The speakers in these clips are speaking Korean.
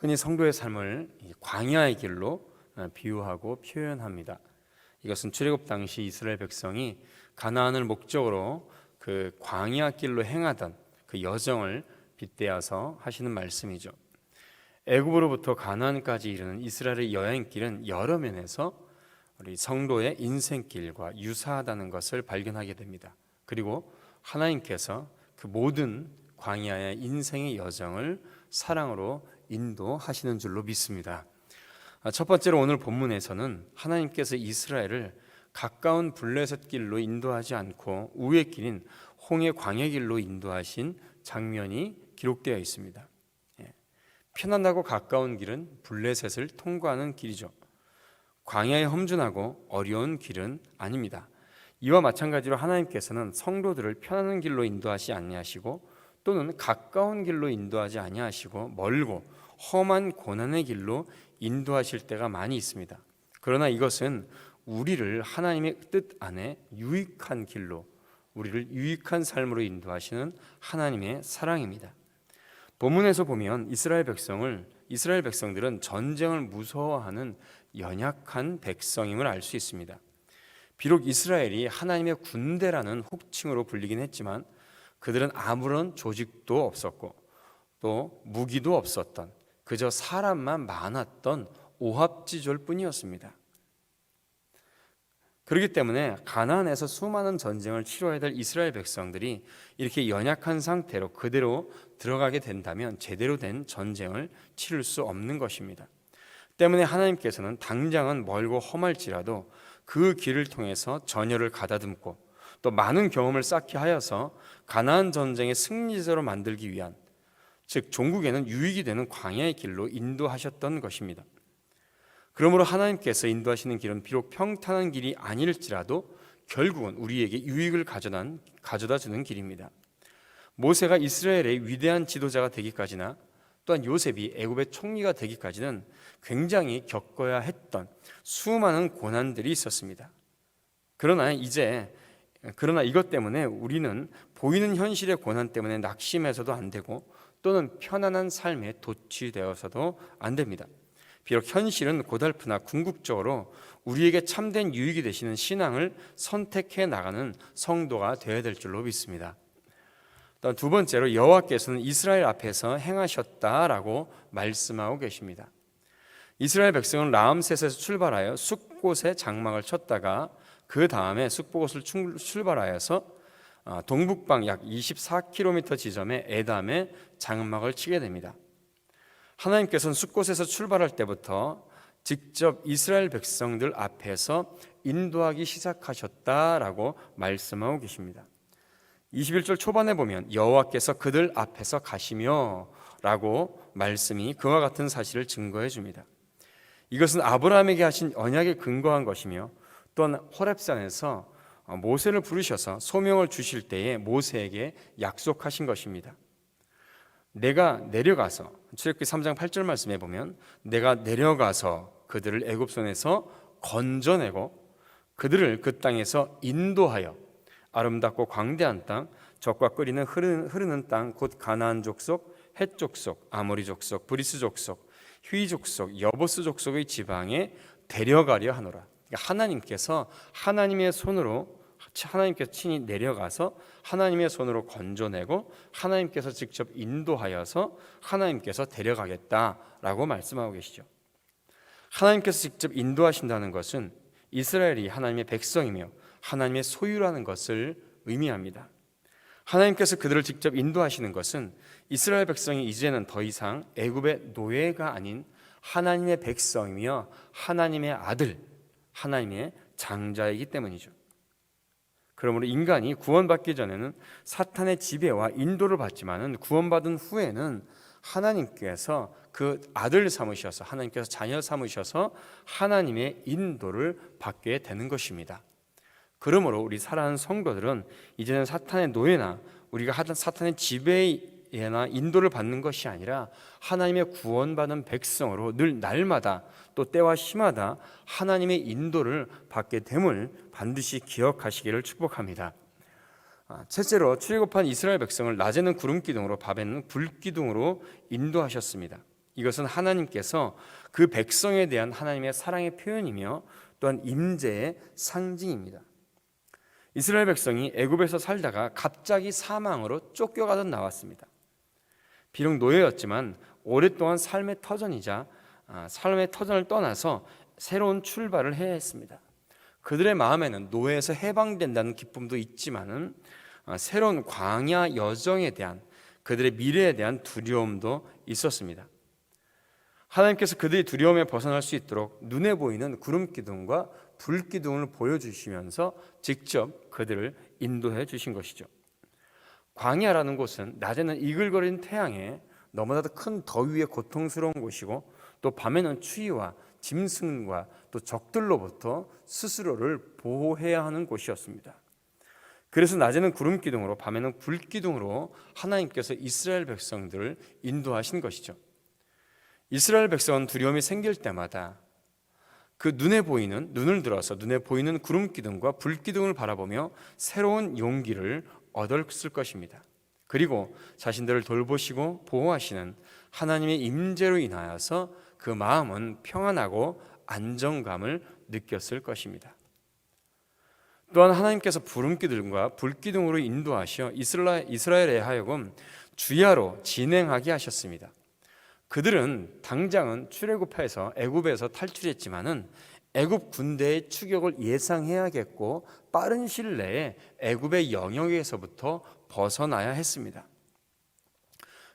흔히 성도의 삶을 이 광야의 길로 어, 비유하고 표현합니다. 이것은 출애굽 당시 이스라엘 백성이 가나안을 목적으로 그 광야 길로 행하던 그 여정을 빗대어서 하시는 말씀이죠. 애굽으로부터 가나안까지 이르는 이스라엘의 여행길은 여러 면에서 우리 성도의 인생길과 유사하다는 것을 발견하게 됩니다. 그리고 하나님께서 그 모든 광야의 인생의 여정을 사랑으로 인도하시는 줄로 믿습니다. 아, 첫 번째로 오늘 본문에서는 하나님께서 이스라엘을 가까운 블레셋 길로 인도하지 않고 우의 길인 홍해 광야 길로 인도하신 장면이 기록되어 있습니다. 예. 편안하고 가까운 길은 블레셋을 통과하는 길이죠. 광야에 험준하고 어려운 길은 아닙니다. 이와 마찬가지로 하나님께서는 성도들을 편안한 길로 인도하시 아니하시고 또는 가까운 길로 인도하지 아니하시고 멀고 험한 고난의 길로 인도하실 때가 많이 있습니다. 그러나 이것은 우리를 하나님의 뜻 안에 유익한 길로 우리를 유익한 삶으로 인도하시는 하나님의 사랑입니다. 본문에서 보면 이스라엘 백성을 이스라엘 백성들은 전쟁을 무서워하는 연약한 백성임을 알 수 있습니다. 비록 이스라엘이 하나님의 군대라는 호칭으로 불리긴 했지만 그들은 아무런 조직도 없었고 또 무기도 없었던 그저 사람만 많았던 오합지졸 뿐이었습니다. 그렇기 때문에 가나안에서 수많은 전쟁을 치러야 될 이스라엘 백성들이 이렇게 연약한 상태로 그대로 들어가게 된다면 제대로 된 전쟁을 치를 수 없는 것입니다. 때문에 하나님께서는 당장은 멀고 험할지라도 그 길을 통해서 전열을 가다듬고 또 많은 경험을 쌓게 하여서 가나안 전쟁의 승리자로 만들기 위한 즉 종국에는 유익이 되는 광야의 길로 인도하셨던 것입니다. 그러므로 하나님께서 인도하시는 길은 비록 평탄한 길이 아닐지라도 결국은 우리에게 유익을 가져난, 가져다 주는 길입니다. 모세가 이스라엘의 위대한 지도자가 되기까지나 또한 요셉이 애굽의 총리가 되기까지는 굉장히 겪어야 했던 수많은 고난들이 있었습니다. 그러나 이제 그러나 이것 때문에 우리는 보이는 현실의 고난 때문에 낙심해서도 안 되고 또는 편안한 삶에 도취되어서도 안 됩니다. 비록 현실은 고달프나 궁극적으로 우리에게 참된 유익이 되시는 신앙을 선택해 나가는 성도가 되어야 될 줄로 믿습니다. 또두 번째로 여호와께서는 이스라엘 앞에서 행하셨다라고 말씀하고 계십니다. 이스라엘 백성은 라암셋에서 출발하여 숲곳에 장막을 쳤다가 그 다음에 숲곳을 출발하여서 아, 동북방 약 24km 지점에 에담에 장막을 치게 됩니다. 하나님께서는 숲곳에서 출발할 때부터 직접 이스라엘 백성들 앞에서 인도하기 시작하셨다라고 말씀하고 계십니다. 21절 초반에 보면 여호와께서 그들 앞에서 가시며라고 말씀이 그와 같은 사실을 증거해 줍니다. 이것은 아브라함에게 하신 언약에 근거한 것이며 또한 호렙산에서 모세를 부르셔서 소명을 주실 때에 모세에게 약속하신 것입니다. 내가 내려가서 출애굽기 3장 8절 말씀에 보면 내가 내려가서 그들을 애굽 손에서 건져내고 그들을 그 땅에서 인도하여 아름답고 광대한 땅 적과 끓이는 흐르는, 흐르는 땅 곧 가나안 족속 헷 족속 아모리 족속 브리스 족속 휘 족속 여보스 족속의 지방에 데려가려 하노라 그러니까 하나님께서 하나님의 손으로 하나님께서 친히 내려가서 하나님의 손으로 건져내고 하나님께서 직접 인도하여서 하나님께서 데려가겠다라고 말씀하고 계시죠. 하나님께서 직접 인도하신다는 것은 이스라엘이 하나님의 백성이며 하나님의 소유라는 것을 의미합니다. 하나님께서 그들을 직접 인도하시는 것은 이스라엘 백성이 이제는 더 이상 애굽의 노예가 아닌 하나님의 백성이며 하나님의 아들, 하나님의 장자이기 때문이죠. 그러므로 인간이 구원받기 전에는 사탄의 지배와 인도를 받지만은 구원받은 후에는 하나님께서 그 아들 삼으셔서 하나님께서 자녀 삼으셔서 하나님의 인도를 받게 되는 것입니다. 그러므로 우리 사랑하는 성도들은 이제는 사탄의 노예나 우리가 하던 사탄의 지배나 인도를 받는 것이 아니라 하나님의 구원받은 백성으로 늘 날마다 또 때와 시마다 하나님의 인도를 받게 됨을 반드시 기억하시기를 축복합니다. 아, 첫째로 출애굽한 이스라엘 백성을 낮에는 구름 기둥으로 밤에는 불 기둥으로 인도하셨습니다. 이것은 하나님께서 그 백성에 대한 하나님의 사랑의 표현이며 또한 임재의 상징입니다. 이스라엘 백성이 애굽에서 살다가 갑자기 사망으로 쫓겨가던 나왔습니다. 비록 노예였지만 오랫동안 삶의 터전이자 아, 삶의 터전을 떠나서 새로운 출발을 해야 했습니다. 그들의 마음에는 노예에서 해방된다는 기쁨도 있지만은 아, 새로운 광야 여정에 대한 그들의 미래에 대한 두려움도 있었습니다. 하나님께서 그들이 두려움에 벗어날 수 있도록 눈에 보이는 구름 기둥과 불 기둥을 보여주시면서 직접 그들을 인도해 주신 것이죠. 광야라는 곳은 낮에는 이글거리는 태양에 너무나도 큰 더위에 고통스러운 곳이고 또 밤에는 추위와 짐승과 또 적들로부터 스스로를 보호해야 하는 곳이었습니다. 그래서 낮에는 구름 기둥으로 밤에는 불 기둥으로 하나님께서 이스라엘 백성들을 인도하신 것이죠. 이스라엘 백성은 두려움이 생길 때마다 그 눈에 보이는 눈을 들어서 눈에 보이는 구름 기둥과 불 기둥을 바라보며 새로운 용기를 얻었을 것입니다. 그리고 자신들을 돌보시고 보호하시는 하나님의 임재로 인하여서 그 마음은 평안하고 안정감을 느꼈을 것입니다. 또한 하나님께서 부름기둥과 불기둥으로 인도하셔 이스라엘에 하여금 주야로 진행하게 하셨습니다. 그들은 당장은 출애굽해서 애굽에서 탈출했지만은 애굽 군대의 추격을 예상해야겠고 빠른 시일 내에 애굽의 영역에서부터 벗어나야 했습니다.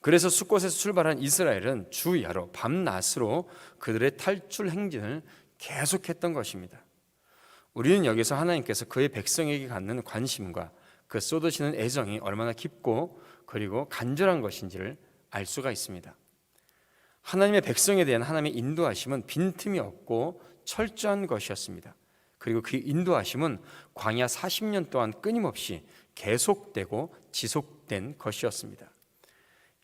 그래서 숫곳에서 출발한 이스라엘은 주야로 밤낮으로 그들의 탈출 행진을 계속했던 것입니다. 우리는 여기서 하나님께서 그의 백성에게 갖는 관심과 그 쏟으시는 애정이 얼마나 깊고 그리고 간절한 것인지를 알 수가 있습니다. 하나님의 백성에 대한 하나님의 인도하심은 빈틈이 없고 철저한 것이었습니다. 그리고 그 인도하심은 광야 40년 동안 끊임없이 계속되고 지속된 것이었습니다.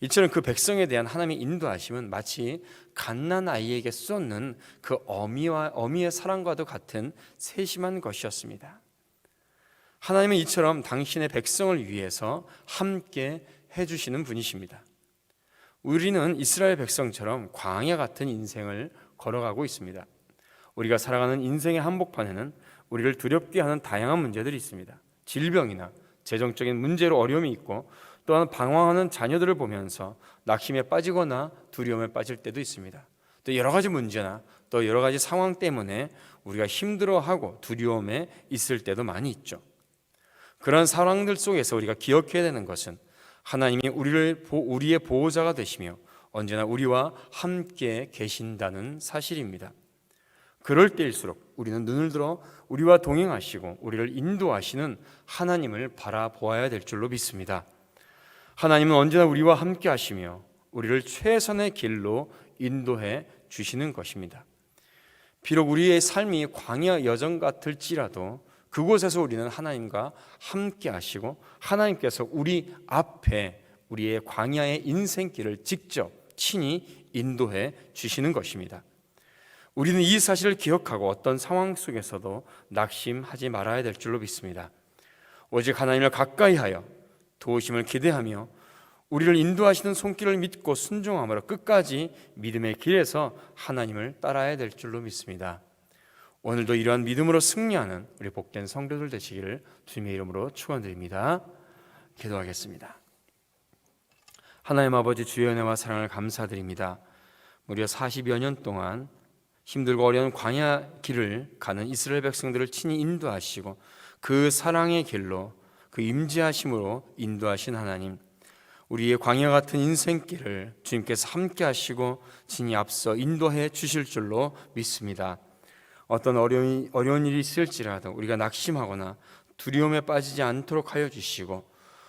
이처럼 그 백성에 대한 하나님의 인도하심은 마치 갓난 아이에게 쏟는 그 어미와 어미의 사랑과도 같은 세심한 것이었습니다. 하나님은 이처럼 당신의 백성을 위해서 함께 해주시는 분이십니다. 우리는 이스라엘 백성처럼 광야 같은 인생을 걸어가고 있습니다. 우리가 살아가는 인생의 한복판에는 우리를 두렵게 하는 다양한 문제들이 있습니다. 질병이나 재정적인 문제로 어려움이 있고 또한 방황하는 자녀들을 보면서 낙심에 빠지거나 두려움에 빠질 때도 있습니다. 또 여러 가지 문제나 또 여러 가지 상황 때문에 우리가 힘들어하고 두려움에 있을 때도 많이 있죠. 그런 상황들 속에서 우리가 기억해야 되는 것은 하나님이 우리를 우리의 보호자가 되시며 언제나 우리와 함께 계신다는 사실입니다. 그럴 때일수록 우리는 눈을 들어 우리와 동행하시고 우리를 인도하시는 하나님을 바라보아야 될 줄로 믿습니다. 하나님은 언제나 우리와 함께 하시며 우리를 최선의 길로 인도해 주시는 것입니다. 비록 우리의 삶이 광야 여정 같을지라도 그곳에서 우리는 하나님과 함께 하시고 하나님께서 우리 앞에 우리의 광야의 인생길을 직접 친히 인도해 주시는 것입니다. 우리는 이 사실을 기억하고 어떤 상황 속에서도 낙심하지 말아야 될 줄로 믿습니다. 오직 하나님을 가까이 하여 도우심을 기대하며 우리를 인도하시는 손길을 믿고 순종함으로 끝까지 믿음의 길에서 하나님을 따라야 될 줄로 믿습니다. 오늘도 이러한 믿음으로 승리하는 우리 복된 성도들 되시기를 주님의 이름으로 축원드립니다. 기도하겠습니다. 하나님 아버지 주의 은혜와 사랑을 감사드립니다. 무려 40여 년 동안 힘들고 어려운 광야 길을 가는 이스라엘 백성들을 친히 인도하시고 그 사랑의 길로 그 임재하심으로 인도하신 하나님 우리의 광야 같은 인생길을 주님께서 함께 하시고 진히 앞서 인도해 주실 줄로 믿습니다. 어떤 어려운, 어려운 일이 있을지라도 우리가 낙심하거나 두려움에 빠지지 않도록 하여 주시고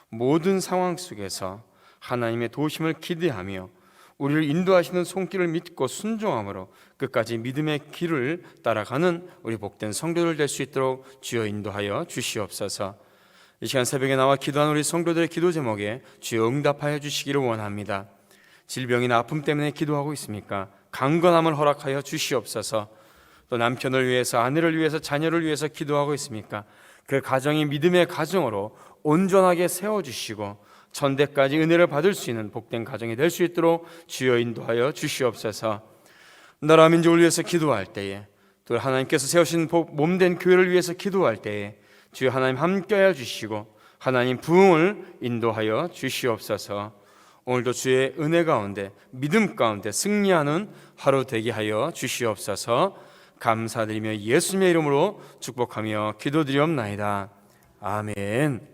모든 상황 속에서 하나님의 도심을 기대하며 우리를 인도하시는 손길을 믿고 순종함으로 끝까지 믿음의 길을 따라가는 우리 복된 성도들 될 수 있도록 주여 인도하여 주시옵소서. 이 시간 새벽에 나와 기도하는 우리 성도들의 기도 제목에 주여 응답하여 주시기를 원합니다. 질병이나 아픔 때문에 기도하고 있습니까? 강건함을 허락하여 주시옵소서. 또 남편을 위해서 아내를 위해서 자녀를 위해서 기도하고 있습니까? 그 가정이 믿음의 가정으로 온전하게 세워 주시고 천대까지 은혜를 받을 수 있는 복된 가정이 될 수 있도록 주여 인도하여 주시옵소서. 나라 민족을 위해서 기도할 때에 또 하나님께서 세우신 몸된 교회를 위해서 기도할 때에 주여 하나님 함께하여 주시고 하나님 부흥을 인도하여 주시옵소서. 오늘도 주의 은혜 가운데 믿음 가운데 승리하는 하루 되게 하여 주시옵소서. 감사드리며 예수님의 이름으로 축복하며 기도드리옵나이다. 아멘.